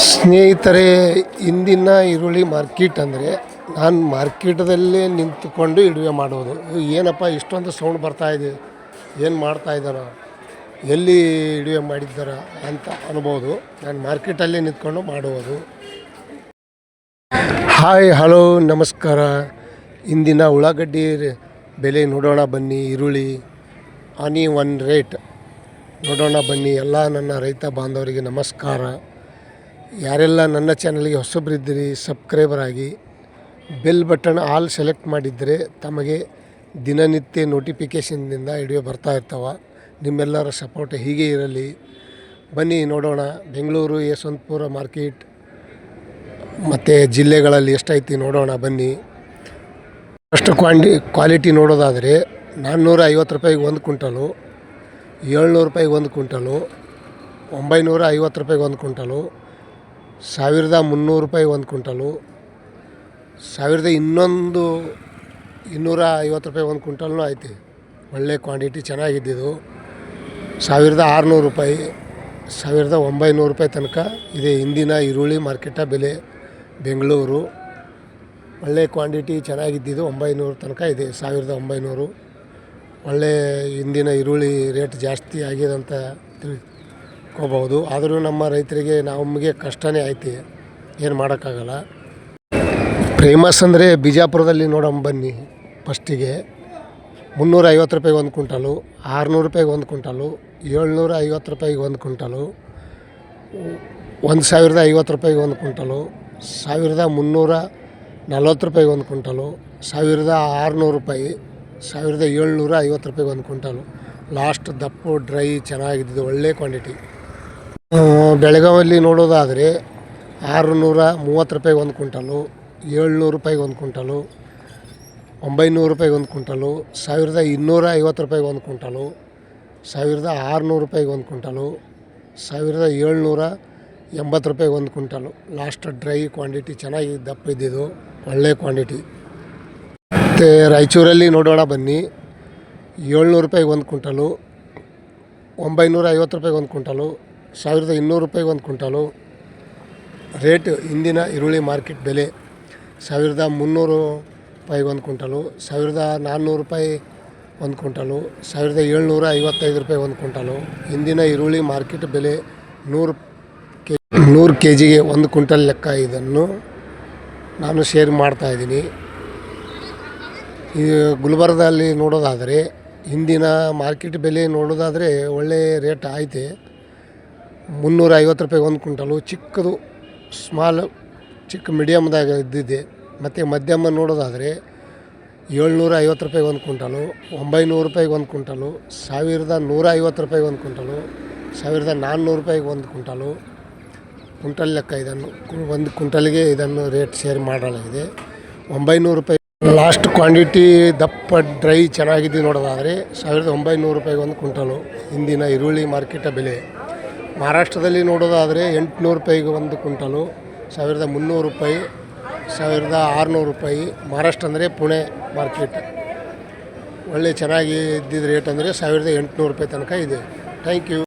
ಸ್ನೇಹಿತರೆ, ಇಂದಿನ ಈರುಳ್ಳಿ ಮಾರ್ಕೆಟ್ ಅಂದರೆ ನಾನು ಮಾರ್ಕೆಟದಲ್ಲೇ ನಿಂತುಕೊಂಡು ಇಡುವೆ ಮಾಡೋದು. ಏನಪ್ಪ, ಇಷ್ಟೊಂದು ಸೌಂಡ್ ಬರ್ತಾ ಇದೆ. ಏನು ಮಾಡ್ತಾ ಇದ್ದಾರ? ಎಲ್ಲಿ ಇಡುವೆ ಮಾಡಿದ್ದಾರ ಅಂತ ಅನ್ಬೋದು. ನಾನು ಮಾರ್ಕೆಟಲ್ಲೇ ನಿಂತ್ಕೊಂಡು ಮಾಡುವುದು. ಹಾಯ್, ಹಲೋ, ನಮಸ್ಕಾರ. ಇಂದಿನ ಉಳ್ಳಾಗಡ್ಡಿ ಬೆಲೆ ನೋಡೋಣ ಬನ್ನಿ, ಈರುಳ್ಳಿ ಆನಿ ಒನ್ ರೇಟ್. ನೋಡೋಣ ಬನ್ನಿ, ಎಲ್ಲ ನನ್ನ ರೈತ ಬಾಂಧವರಿಗೆ ನಮಸ್ಕಾರ. ಯಾರೆಲ್ಲ ನನ್ನ ಚಾನಲ್ಗೆ ಹೊಸಬರಿದ್ದೀರಿ ಸಬ್ಸ್ಕ್ರೈಬರ್ ಆಗಿ ಬೆಲ್ ಬಟನ್ ಆಲ್ ಸೆಲೆಕ್ಟ್ ಮಾಡಿದರೆ ತಮಗೆ ದಿನನಿತ್ಯ ನೋಟಿಫಿಕೇಷನ್ನಿಂದ ವಿಡಿಯೋ ಬರ್ತಾ ಇರ್ತಾವೆ. ನಿಮ್ಮೆಲ್ಲರ ಸಪೋರ್ಟ್ ಹೀಗೆ ಇರಲಿ. ಬನ್ನಿ ನೋಡೋಣ. ಬೆಂಗಳೂರು, ಯಶವಂತಪುರ ಮಾರ್ಕೆಟ್ ಮತ್ತು ಜಿಲ್ಲೆಗಳಲ್ಲಿ ಎಷ್ಟೈತಿ ನೋಡೋಣ, ಬನ್ನಿ. ಫಸ್ಟ್ ಕ್ವಾಂಟಿ ಕ್ವಾಲಿಟಿ ನೋಡೋದಾದರೆ ನಾನ್ನೂರ ಐವತ್ತು ರೂಪಾಯಿಗೆ ಒಂದು ಕುಂಟಲು ಏಳ್ನೂರು ರೂಪಾಯಿಗೆ ಒಂದು ಕುಂಟಲು ಒಂಬೈನೂರ ಐವತ್ತು ರೂಪಾಯಿಗೆ ಒಂದು ಕುಂಟಲು ಸಾವಿರದ ಮುನ್ನೂರು ರೂಪಾಯಿ ಒಂದು ಕ್ವಿಂಟಲು, ಸಾವಿರದ ಇನ್ನೊಂದು ಇನ್ನೂರ ಐವತ್ತು ರೂಪಾಯಿ ಒಂದು ಕುಂಟಲ್ನೂ ಐತಿ ಒಳ್ಳೆ ಕ್ವಾಂಟಿಟಿ ಚೆನ್ನಾಗಿದ್ದಿದ್ದು. ಸಾವಿರದ ಆರುನೂರು ರೂಪಾಯಿ, ಸಾವಿರದ ಒಂಬೈನೂರು ರೂಪಾಯಿ ತನಕ ಇದೆ ಇಂದಿನ ಈರುಳ್ಳಿ ಮಾರ್ಕೆಟ ಬೆಲೆ, ಬೆಂಗಳೂರು. ಒಳ್ಳೆ ಕ್ವಾಂಟಿಟಿ ಚೆನ್ನಾಗಿದ್ದಿದ್ದು ಒಂಬೈನೂರು ತನಕ ಇದೆ, ಸಾವಿರದ ಒಂಬೈನೂರು. ಒಳ್ಳೆ ಇಂದಿನ ಈರುಳ್ಳಿ ರೇಟ್ ಜಾಸ್ತಿ ಆಗಿದೆ ಅಂತ ತಿಳ್ಕೊಬೋದು ಆದರೂ ನಮ್ಮ ರೈತರಿಗೆ ನಮಗೆ ಕಷ್ಟನೇ ಐತಿ. ಏನು ಮಾಡೋಕ್ಕಾಗಲ್ಲ. ಫೇಮಸ್ ಅಂದರೆ ಬಿಜಾಪುರದಲ್ಲಿ ನೋಡೋಣ ಬನ್ನಿ ಫಸ್ಟಿಗೆ. ಮುನ್ನೂರ ಐವತ್ತು ರೂಪಾಯಿಗೆ ಒಂದು ಕ್ವಿಂಟಲು, ಆರುನೂರು ರೂಪಾಯಿಗೆ ಒಂದು ಕ್ವಿಂಟಲು ಏಳ್ನೂರ ಐವತ್ತು ರೂಪಾಯಿಗೆ ಒಂದು ಕ್ವಿಂಟಲು, ಒಂದು ಸಾವಿರದ ಐವತ್ತು ರೂಪಾಯಿಗೆ ಒಂದು ಕ್ವಿಂಟಲು, ಸಾವಿರದ ಮುನ್ನೂರ ನಲ್ವತ್ತು ರೂಪಾಯಿಗೆ ಒಂದು ಕ್ವಿಂಟಲು, ಸಾವಿರದ ಆರುನೂರು ರೂಪಾಯಿ, ಸಾವಿರದ ಏಳ್ನೂರ ಐವತ್ತು ರೂಪಾಯಿಗೆ ಒಂದು ಕ್ವಿಂಟಲು. ಲಾಸ್ಟ್ ದಪ್ಪು, ಡ್ರೈ ಚೆನ್ನಾಗಿದ್ದು ಒಳ್ಳೆ ಕ್ವಾಂಟಿಟಿ. ಬೆಳಗಾವಲ್ಲಿ ನೋಡೋದಾದರೆ ಆರುನೂರ ಮೂವತ್ತು ರೂಪಾಯಿಗೆ ಒಂದು ಕುಂಟಲು ಏಳ್ನೂರು ರೂಪಾಯಿಗೆ ಒಂದು ಕುಂಟಲು ಒಂಬೈನೂರು ರೂಪಾಯಿಗೆ ಒಂದು ಕುಂಟಲು ಸಾವಿರದ ಇನ್ನೂರ ಐವತ್ತು ರೂಪಾಯಿಗೆ ಒಂದು ಕುಂಟಲು ಸಾವಿರದ ಆರುನೂರು ರೂಪಾಯಿಗೆ ಒಂದು ಕುಂಟಲು ಸಾವಿರದ ಏಳ್ನೂರ ಎಂಬತ್ತು ರೂಪಾಯಿಗೆ ಒಂದು ಕುಂಟಲು ಲಾಸ್ಟ್ ಡ್ರೈ ಕ್ವಾಂಟಿಟಿ ಚೆನ್ನಾಗಿ ದಪ್ಪ ಇದ್ದಿದ್ದು, ಒಳ್ಳೆ ಕ್ವಾಂಟಿಟಿ ಮತ್ತು ರಾಯಚೂರಲ್ಲಿ ನೋಡೋಣ ಬನ್ನಿ. ಏಳ್ನೂರು ರೂಪಾಯಿಗೆ ಒಂದು ಕುಂಟಲು ಒಂಬೈನೂರ ಐವತ್ತು ರೂಪಾಯಿಗೆ ಒಂದು ಕುಂಟಲು ಸಾವಿರದ ಇನ್ನೂರು ರೂಪಾಯಿಗೆ ಒಂದು ಕ್ವಿಂಟಲು. ರೇಟ್ ಇಂದಿನ ಈರುಳ್ಳಿ ಮಾರ್ಕೆಟ್ ಬೆಲೆ ಸಾವಿರದ ಮುನ್ನೂರು ರೂಪಾಯಿಗೆ ಒಂದು ಕ್ವಿಂಟಲು, ಸಾವಿರದ ನಾನ್ನೂರು ರೂಪಾಯಿ ಒಂದು ಕ್ವಿಂಟಲು, ಸಾವಿರದ ಏಳ್ನೂರ ಐವತ್ತೈದು ರೂಪಾಯಿ ಒಂದು ಕುಂಟಲು ಇಂದಿನ ಈರುಳ್ಳಿ ಮಾರ್ಕೆಟ್ ಬೆಲೆ ನೂರು ಕೆ ನೂರು ಕೆ ಜಿಗೆ ಒಂದು ಕ್ವಿಂಟಲ್ ಲೆಕ್ಕ ಇದನ್ನು ನಾನು ಶೇರ್ ಮಾಡ್ತಾಯಿದ್ದೀನಿ ಈ ಗುಲ್ಬರ್ಗದಲ್ಲಿ ನೋಡೋದಾದರೆ, ಇಂದಿನ ಮಾರ್ಕೆಟ್ ಬೆಲೆ ನೋಡೋದಾದರೆ ಒಳ್ಳೆಯ ರೇಟ್ ಐತೆ ಮುನ್ನೂರ ಐವತ್ತು ರೂಪಾಯಿಗೆ ಒಂದು ಕ್ವಿಂಟಲು, ಚಿಕ್ಕದು ಸ್ಮಾಲ್ ಚಿಕ್ಕ ಮೀಡಿಯಮ್ದಾಗ ಇದ್ದಿದೆ ಮತ್ತು ಮಧ್ಯಮ ನೋಡೋದಾದರೆ ಏಳ್ನೂರ ಐವತ್ತು ರೂಪಾಯಿಗೆ ಒಂದು ಕ್ವಿಂಟಲು, ಒಂಬೈನೂರು ರೂಪಾಯಿಗೆ ಒಂದು ಕ್ವಿಂಟಲು, ಸಾವಿರದ ನೂರ ಐವತ್ತು ರೂಪಾಯಿಗೆ ಒಂದು ಕ್ವಿಂಟಲು, ಸಾವಿರದ ನಾನ್ನೂರು ರೂಪಾಯಿಗೆ ಒಂದು ಕ್ವಿಂಟಲು. ಕ್ವಿಂಟಲ್ ಲೆಕ್ಕ ಇದನ್ನು, ಒಂದು ಕ್ವಿಂಟಲ್ಗೆ ಇದನ್ನು ರೇಟ್ ಶೇರ್ ಮಾಡಲಾಗಿದೆ ಒಂಬೈನೂರು ರೂಪಾಯಿ ಲಾಸ್ಟ್ ಕ್ವಾಂಟಿಟಿ ದಪ್ಪ, ಡ್ರೈ ಚೆನ್ನಾಗಿದೆ ನೋಡೋದಾದರೆ, ಸಾವಿರದ ಒಂಬೈನೂರು ರೂಪಾಯಿಗೆ ಒಂದು ಕ್ವಿಂಟಲು. ಇಂದಿನ ಈರುಳ್ಳಿ ಮಾರ್ಕೆಟ ಬೆಲೆ. ಮಹಾರಾಷ್ಟ್ರದಲ್ಲಿ ನೋಡೋದಾದರೆ ಎಂಟುನೂರು ರೂಪಾಯಿಗೆ ಒಂದು ಕ್ವಿಂಟಲು, ಸಾವಿರದ ಮುನ್ನೂರು ರೂಪಾಯಿ, ಸಾವಿರದ ಆರುನೂರು ರೂಪಾಯಿ. ಮಹಾರಾಷ್ಟ್ರ ಅಂದರೆ ಪುಣೆ ಮಾರ್ಕೆಟ್. ಒಳ್ಳೆ ಚೆನ್ನಾಗಿ ಇದ್ದಿದ್ದ ರೇಟ್ ಅಂದರೆ ಸಾವಿರದ ಎಂಟುನೂರು ರೂಪಾಯಿ ತನಕ ಇದೆ. Thank you